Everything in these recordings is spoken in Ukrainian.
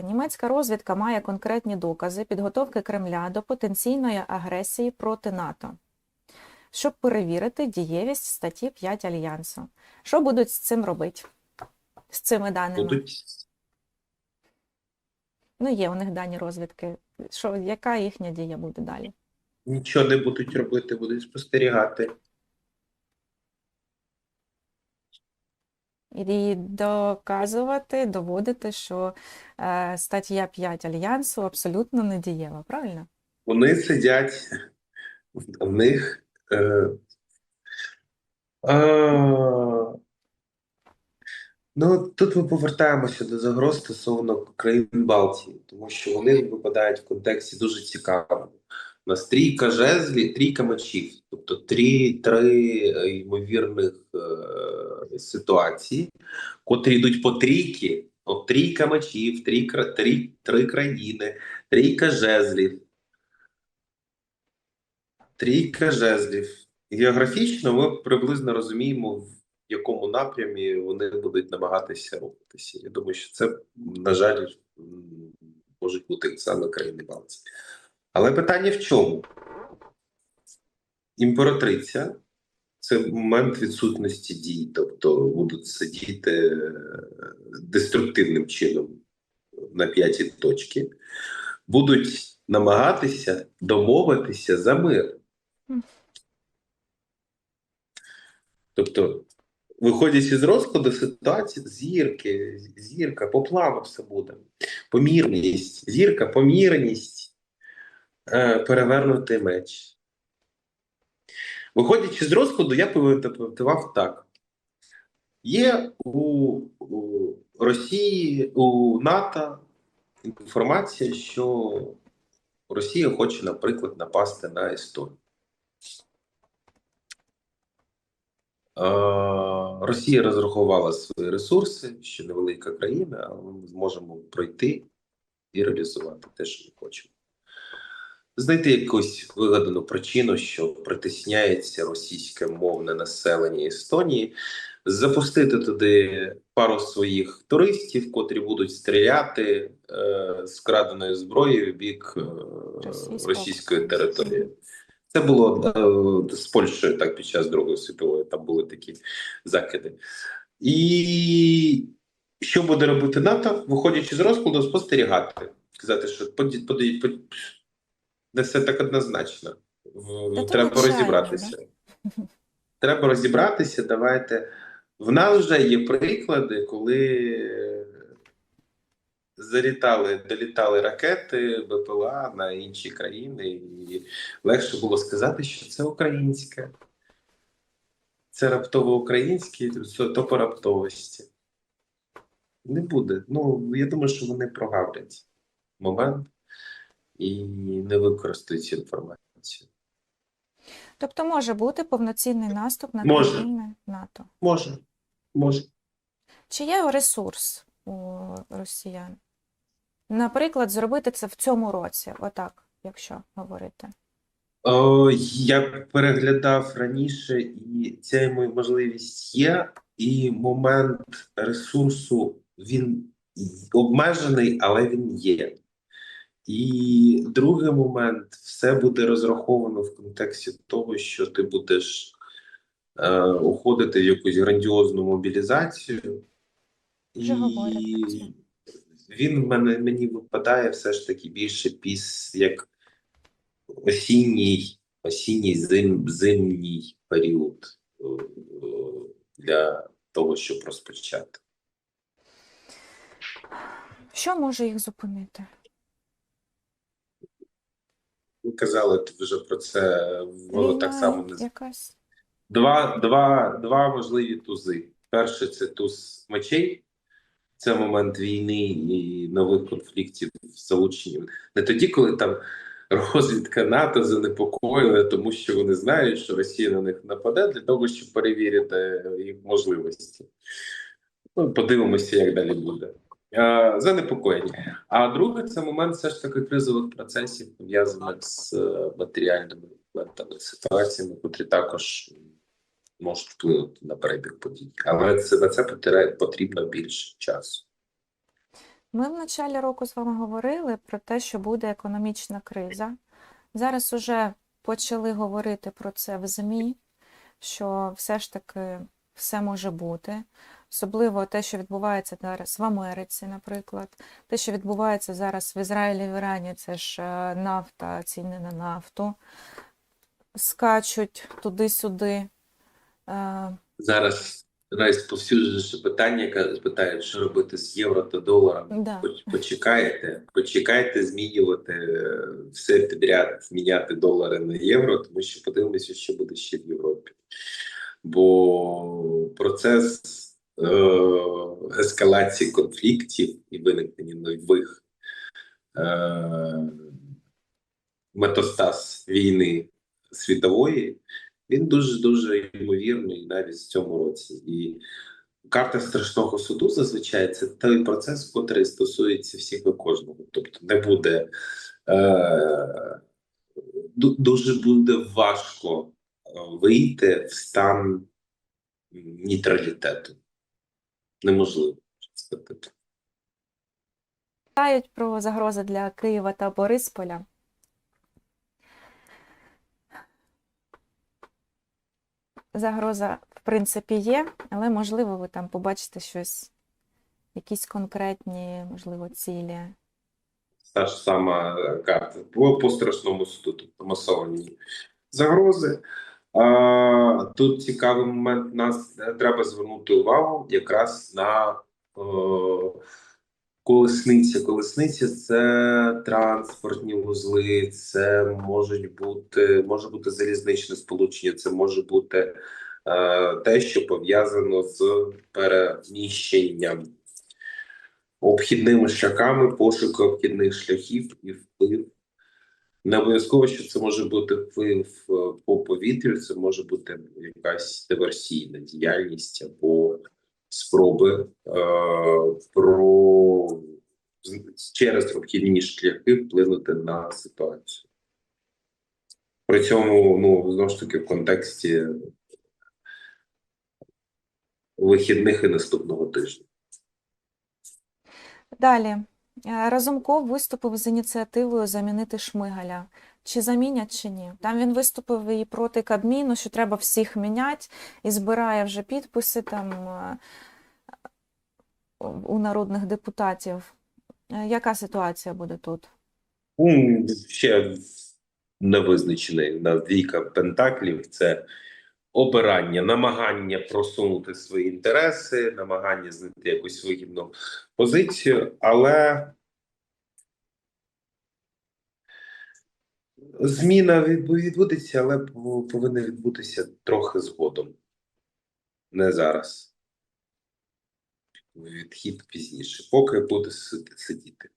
Німецька розвідка має конкретні докази підготовки Кремля до потенційної агресії проти НАТО, щоб перевірити дієвість статті 5 Альянсу. Що будуть з цим робити? З цими даними? Будуть Ну, є у них дані розвідки. Що, яка їхня дія буде далі? нічого не будуть робити, будуть спостерігати. І доказувати, доводити, що е, стаття 5 Альянсу абсолютно не дієва, правильно? Вони сидять, в них. Е, а, ну, тут ми повертаємося до загроз стосовно країн Балтії, тому що вони випадають в контексті дуже цікавому. У нас трійка жезлів, трійка мечів, тобто три, три е, ймовірних е, ситуації, котрі йдуть по трійки. От трійка мечів, три, три, три країни, трійка жезлів. Трійка жезлів. Географічно ми приблизно розуміємо, в якому напрямі вони будуть намагатися рухатися. Я думаю, що це, на жаль, можуть бути саме країни Балтії. Але питання в чому? Імператриця це момент відсутності дій, тобто будуть сидіти е, деструктивним чином на п'ятій точці, будуть намагатися домовитися за мир. Тобто, виходячи з розкладу ситуації, зірки, зірка, по плану все буде. Помірність, зірка, помірність, перевернутий меч. Виходячи з розкладу, я б так. Є у, у Росії, у НАТО інформація, що Росія хоче, наприклад, напасти на Естонію. Е, Росія розрахувала свої ресурси, що невелика країна, але ми зможемо пройти і реалізувати те, що ми хочемо. Знайти якусь вигадану причину, що притисняється російське мовне населення Естонії, запустити туди пару своїх туристів, котрі будуть стріляти е, з краденої зброї в бік е, російської території. Це було е, з Польщею так під час Другої світової, там були такі закиди. І що буде робити НАТО, виходячи з розкладу, спостерігати. Сказати, що не все так однозначно. Та Треба розібратися. Треба розібратися. Давайте. В нас вже є приклади, коли залітали, долітали ракети БПЛА на інші країни, і легше було сказати, що це українське. Це раптово українське, то по раптовості. Не буде. Ну, я думаю, що вони прогавлять момент і не використають цю інформацію. Тобто може бути повноцінний наступ на Може. країни НАТО. Може, може. Чи є ресурс у росіян? Наприклад, зробити це в цьому році, отак, якщо говорити. О, я переглядав раніше, і ця можливість є, і момент ресурсу він обмежений, але він є. І другий момент все буде розраховано в контексті того, що ти будеш е, уходити в якусь грандіозну мобілізацію. Вже говорять він в мене мені випадає все ж таки більше піс як осінній, осінній зим, зимній період е, для того, щоб розпочати. Що може їх зупинити? Ви казали вже про це, воно так само не якась. Два, два, два можливі тузи. Перший це туз мечей, це момент війни і нових конфліктів залученням. Не тоді, коли там розвідка НАТО занепокоїла, тому що вони знають, що Росія на них нападе для того, щоб перевірити їх можливості. Ну, подивимося, як далі буде. А, Занепокоєні. А другий це момент все ж таки кризових процесів, пов'язаних з е, матеріальними елементами, ситуаціями, котрі також можуть вплинути на перебіг подій. Але це на це потрібно більше часу. Ми в началі року з вами говорили про те, що буде економічна криза. Зараз уже почали говорити про це в ЗМІ, що все ж таки все може бути. Особливо те, що відбувається зараз в Америці, наприклад. Те, що відбувається зараз в Ізраїлі в Ірані, це ж е, нафта, ціни на нафту. Скачуть туди-сюди. Е, Зараз найсповсюдженіше питання, яке питають, що робити з євро та доларом. да. Поч- Почекайте, почекайте змінювати е, все підряд, міняти долари на євро, тому що подивимося, що буде ще в Європі. Бо процес е, ескалації конфліктів і виникнення нових е, метастаз війни світової, він дуже дуже ймовірний навіть в цьому році. І карта страшного суду зазвичай це той процес, котрий стосується всіх і кожного. Тобто не буде е, дуже буде важко вийти в стан нейтралітету. Неможливо сказати. Питають про загрози для Києва та Борисполя. Загроза, в принципі, є, але можливо ви там побачите щось, якісь конкретні, можливо, цілі. Та ж сама карта по, по страшному суду, тобто масовані загрози. Тут цікавий момент. Нас е, треба звернути увагу якраз на колесниця. Колесниця це транспортні вузли, це можуть бути, може бути залізничне сполучення, це може бути е, те, що пов'язано з переміщенням обхідними шляхами, пошуку обхідних шляхів і вплив. Не обов'язково, що це може бути вплив по повітрю, це може бути якась диверсійна діяльність або спроби е, про через обхідні шляхи вплинути на ситуацію. При цьому, ну, знову ж таки, в контексті вихідних і наступного тижня. Далі. Е, Разумков виступив з ініціативою замінити Шмигаля. Чи замінять, чи ні? Там він виступив і проти Кабміну, що треба всіх міняти, і збирає вже підписи там е, у народних депутатів. Е, Яка ситуація буде тут? Ще невизначений на двійка пентаклів це обирання, намагання просунути свої інтереси, намагання знайти якусь вигідну позицію, але зміна відбудеться, але повинна відбутися трохи згодом, не зараз. Відхід пізніше, поки буде сидіти.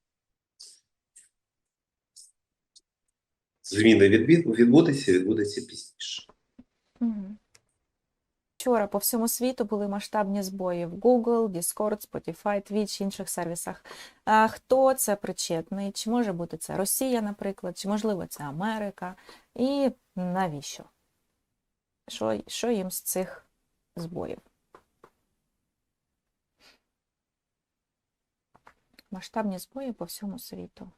Зміни відбудеться, відбудеться пізніше. Мгм. Вчора по всьому світу були масштабні збої в Google, Discord, Spotify, Twitch, інших сервісах. А хто це причетний? Чи може бути це Росія, наприклад, чи можливо це Америка? І навіщо? Що, що їм з цих збоїв? Масштабні збої по всьому світу.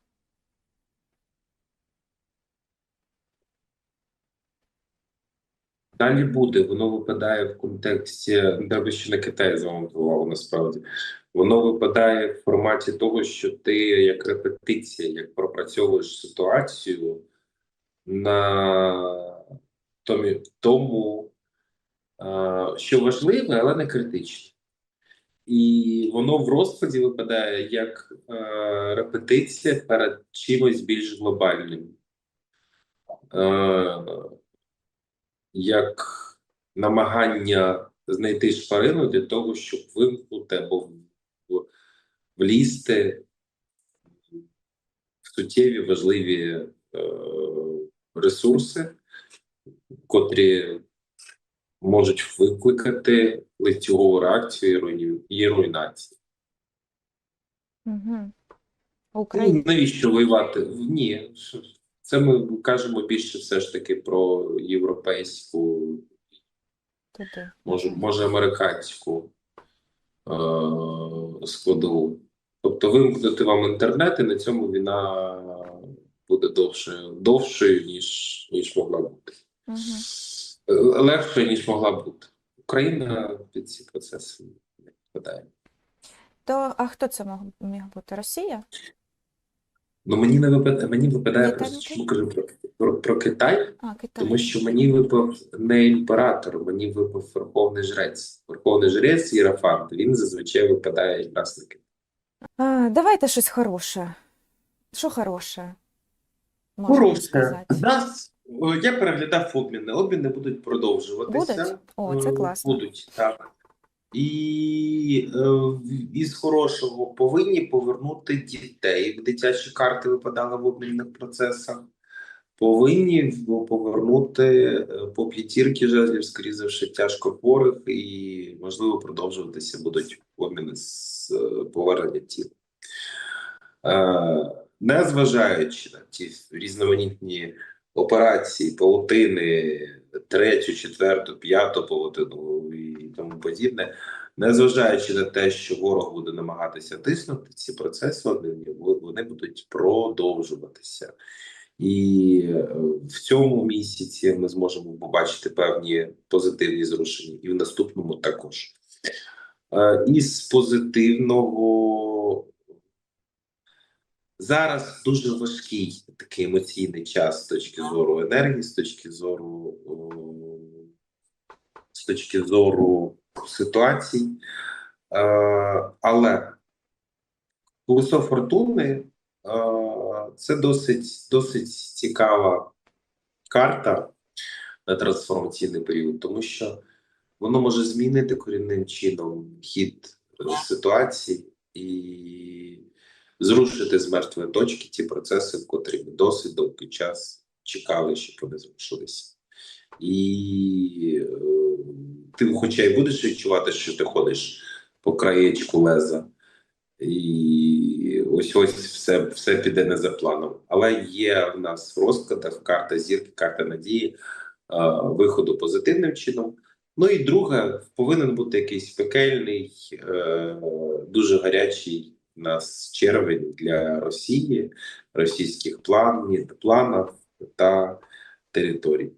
Далі буде, воно випадає в контексті, треба ще на Китай увагу насправді. Воно випадає в форматі того, що ти як репетиція, як пропрацьовуєш ситуацію на тому, що важливе, але не критичне. І воно в розкладі випадає як репетиція перед чимось більш глобальним. Як намагання знайти шпарину для того, щоб вимкнути або влізти в суттєві важливі е, ресурси, котрі можуть викликати лицьову реакцію і руйнацію. Угу. Ну, Україна. навіщо воювати? Ні, це ми кажемо більше все ж таки про європейську може, може американську е, складову. Тобто вимкнути вам інтернет, і на цьому війна буде довшою, довшою ніж, ніж могла бути. Угу. Легшою, ніж могла бути. Україна під ці процеси не підпадає. То, а хто це мог, міг бути? Росія? Ну мені не випадає, мені випадає Ні, просто чому кажу про, про, про Китай, А, Китай. тому що мені випав не імператор, мені випав верховний жрець. Верховний жрець Єрофант, він зазвичай випадає якраз на Китай. А, давайте щось хороше. Що хороше? Можна сказати. Нас, я переглядав обміни. Обміни будуть продовжуватися. Будуть? О, це класно. Будуть, так. І е, із хорошого повинні повернути дітей. Дитячі карти випадали в обмінних процесах. Повинні повернути е, по п'ятірки жезлів, скоріше тяжко хворих, і можливо продовжуватися будуть обміни з е, повернення тіл. Незважаючи на ті різноманітні операції, паутини, третю, четверту, п'яту паутину і тому подібне, незважаючи на те, що ворог буде намагатися тиснути, ці процеси вони, будуть продовжуватися. І е, в цьому місяці ми зможемо побачити певні позитивні зрушення, і в наступному також. Е, Із позитивного зараз дуже важкий такий емоційний час з точки зору енергії, з точки зору з точки зору ситуацій. Е, але колесо фортуни е, це досить, досить цікава карта на трансформаційний період, тому що воно може змінити корінним чином хід ситуації і зрушити з мертвої точки ті процеси, в котрі ми досить довгий час чекали, щоб вони зрушилися. І е, ти, хоча й будеш відчувати, що ти ходиш по краєчку леза, і ось ось все, все піде не за планом. Але є в нас в розкладах карта зірки, карта надії, е, виходу позитивним чином. Ну і друге, повинен бути якийсь пекельний, е, дуже гарячий нас червень для Росії, російських планів, планів та територій.